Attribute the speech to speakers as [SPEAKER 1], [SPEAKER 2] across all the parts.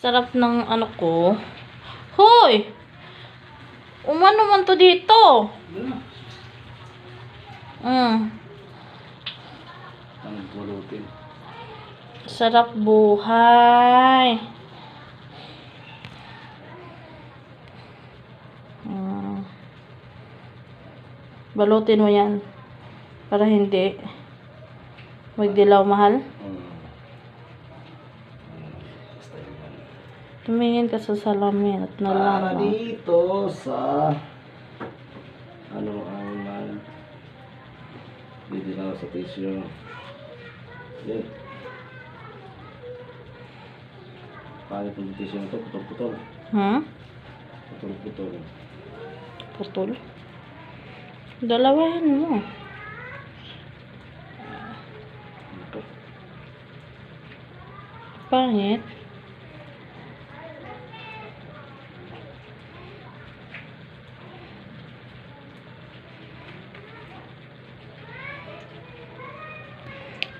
[SPEAKER 1] Sarap ng ano ko. Hoy! Umano man to dito? Mm.
[SPEAKER 2] Ang pulutin.
[SPEAKER 1] Sarap buhay. Mm. Balutin mo yan. Para hindi magdilaw mahal. Tumingin ka sa salamin at
[SPEAKER 2] Para
[SPEAKER 1] nalaman.
[SPEAKER 2] dito sa ano ang mag dito na sa tissue. Yan. Pangit yung tissue na to, putol-putol.
[SPEAKER 1] Hmm?
[SPEAKER 2] Putol-putol.
[SPEAKER 1] Putol. Dalawahin mo.
[SPEAKER 2] Ito.
[SPEAKER 1] Pangit.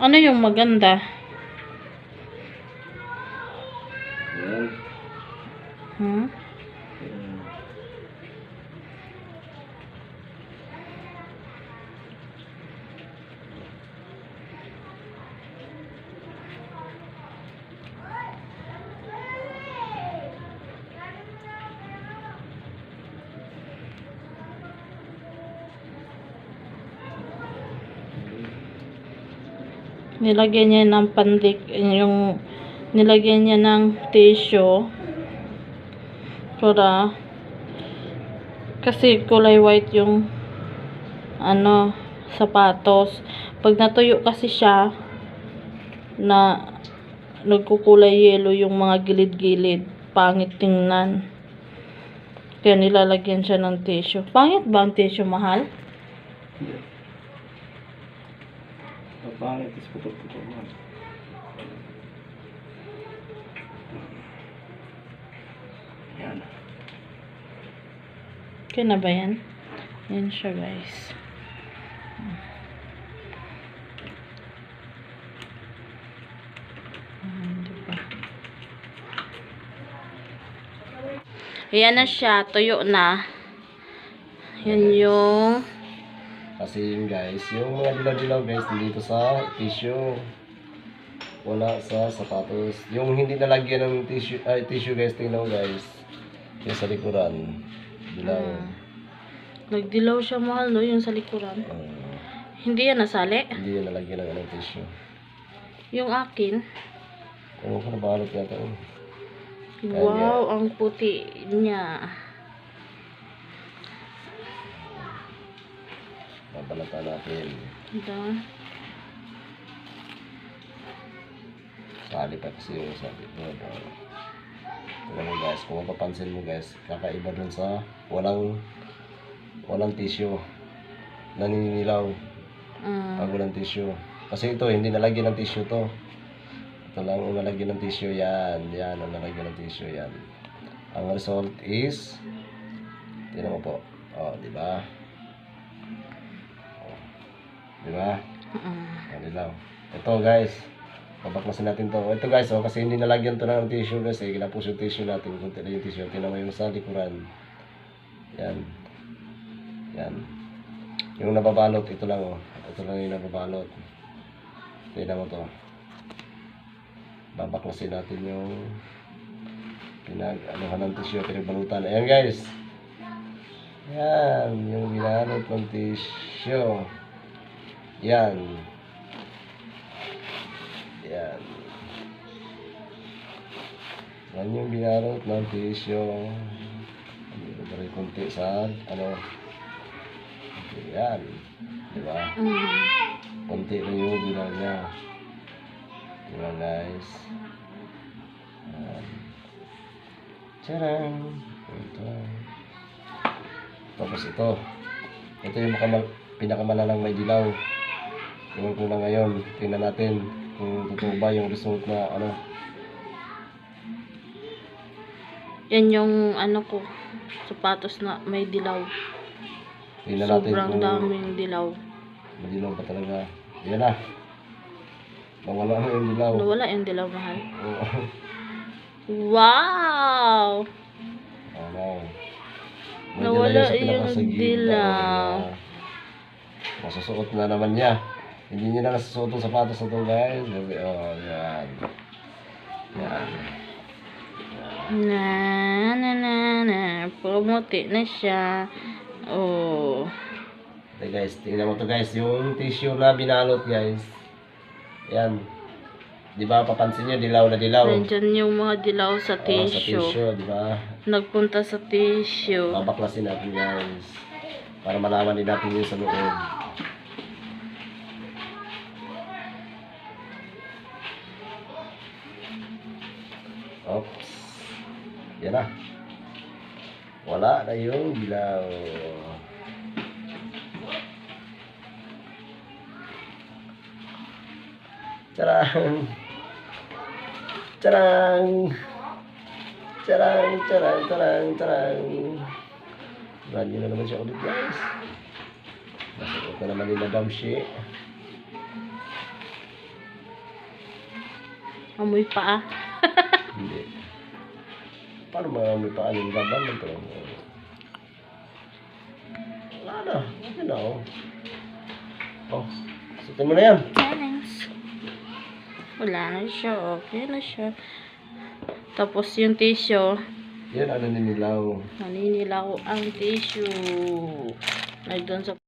[SPEAKER 1] Ano yung maganda?
[SPEAKER 2] Yan.
[SPEAKER 1] Hmm?
[SPEAKER 2] Yan.
[SPEAKER 1] Nilagyan niya ng pandik, yung nilagyan niya ng tissue para kasi kulay white yung ano sapatos. Pag natuyo kasi siya na nagkukulay yellow yung mga gilid-gilid, pangit tingnan. Kaya nilalagyan siya ng tissue. Pangit ba ang tissue, mahal?
[SPEAKER 2] Pangit is putol-putol man. Yan.
[SPEAKER 1] Okay na ba yan? Yan siya, guys. Ayan na siya. Tuyo na. Yan yung...
[SPEAKER 2] Kasi yun guys, yung mga dilaw-dilaw guys, dito sa tissue. Wala sa sapatos. Yung hindi nalagyan ng tissue, ay tissue guys, tingnan guys. Yung sa likuran. Dilaw.
[SPEAKER 1] Hmm. Nagdilaw siya mahal, no? Yung sa likuran.
[SPEAKER 2] Ah,
[SPEAKER 1] Hindi yan nasali.
[SPEAKER 2] hindi yan nalagyan ng anong tissue.
[SPEAKER 1] Yung akin.
[SPEAKER 2] Ewan ko na balot yata yun.
[SPEAKER 1] Wow, ang puti niya.
[SPEAKER 2] Babalatan natin.
[SPEAKER 1] Ito.
[SPEAKER 2] Sali pa kasi yung sabi ko. Tingnan mo guys, kung mapapansin mo guys, kakaiba dun sa walang walang tissue. Naninilaw
[SPEAKER 1] Mm.
[SPEAKER 2] pag walang tissue. Kasi ito, hindi nalagyan ng tissue to. Ito lang ang nalagyan ng tissue yan. Yan ang nalagyan ng tissue yan. Ang result is, tingnan mo po. O, di ba? Di ba?
[SPEAKER 1] Mm.
[SPEAKER 2] Lang. Ito guys. Babaklasin natin to. Ito guys, oh, kasi hindi nalagyan to ng tissue guys. Eh, kinapos yung tissue natin. Kunti na yung tissue. Tingnan mo yung sa likuran. Yan. Yan. Yung nababalot, ito lang oh. Ito lang yung nababalot. Tingnan mo to. Babaklasin natin yung pinag anuhan ng tissue, pinagbalutan. Ayan guys. Yan, yung binalot ng tissue. Yan. Yan. Yan yung binalot ng tissue. Dito pa rin konti sa ano. Yan. Di ba?
[SPEAKER 1] Mm.
[SPEAKER 2] Konti lang yung bilaw niya. Di ba guys? Yan. Tcharam! Ito. Tapos ito. Ito yung makamal pinakamalalang may dilaw. Tingnan ko na ngayon. Tingnan natin kung totoo ba yung result na ano.
[SPEAKER 1] Yan yung ano ko, sapatos na may dilaw.
[SPEAKER 2] Tingnan natin
[SPEAKER 1] Sobrang
[SPEAKER 2] kung
[SPEAKER 1] daming dilaw.
[SPEAKER 2] madilaw pa talaga. Yan na. Nawala na yung dilaw.
[SPEAKER 1] Nawala yung dilaw mahal.
[SPEAKER 2] Oo.
[SPEAKER 1] Wow!
[SPEAKER 2] Ano? May
[SPEAKER 1] Nawala yung dilaw.
[SPEAKER 2] Ah, Masusuot na naman niya. Hindi niya na nasusuot ang sapatos na to guys. Kasi, oh, yan. Yan.
[SPEAKER 1] Na, na, na, na. Pumuti na siya. Oh.
[SPEAKER 2] Okay guys, tingnan mo to guys. Yung tissue na binalot guys. Yan. Di ba papansin niyo dilaw na dilaw.
[SPEAKER 1] Nandyan yung mga dilaw sa
[SPEAKER 2] Oh, sa
[SPEAKER 1] tissue.
[SPEAKER 2] tissue, di ba?
[SPEAKER 1] Nagpunta sa tissue.
[SPEAKER 2] Babaklasin natin guys. Para malaman din natin yung sa loob. Oops. Yan na. Wala na yung dilaw. Charang! Charang! Charang, charang, charang, charang. Brand new na naman siya ulit guys. Nasuot na naman ni Madam Shi.
[SPEAKER 1] Amoy pa ah.
[SPEAKER 2] Hindi. Paano mga may paanin laban ng to? Wala na. Okay na oh. Oh. Sutin mo na yan.
[SPEAKER 1] Thanks. Wala na siya. Okay na siya. Tapos yung tissue.
[SPEAKER 2] Yan ano ninilaw.
[SPEAKER 1] Naninilaw ang tissue. Nandun sa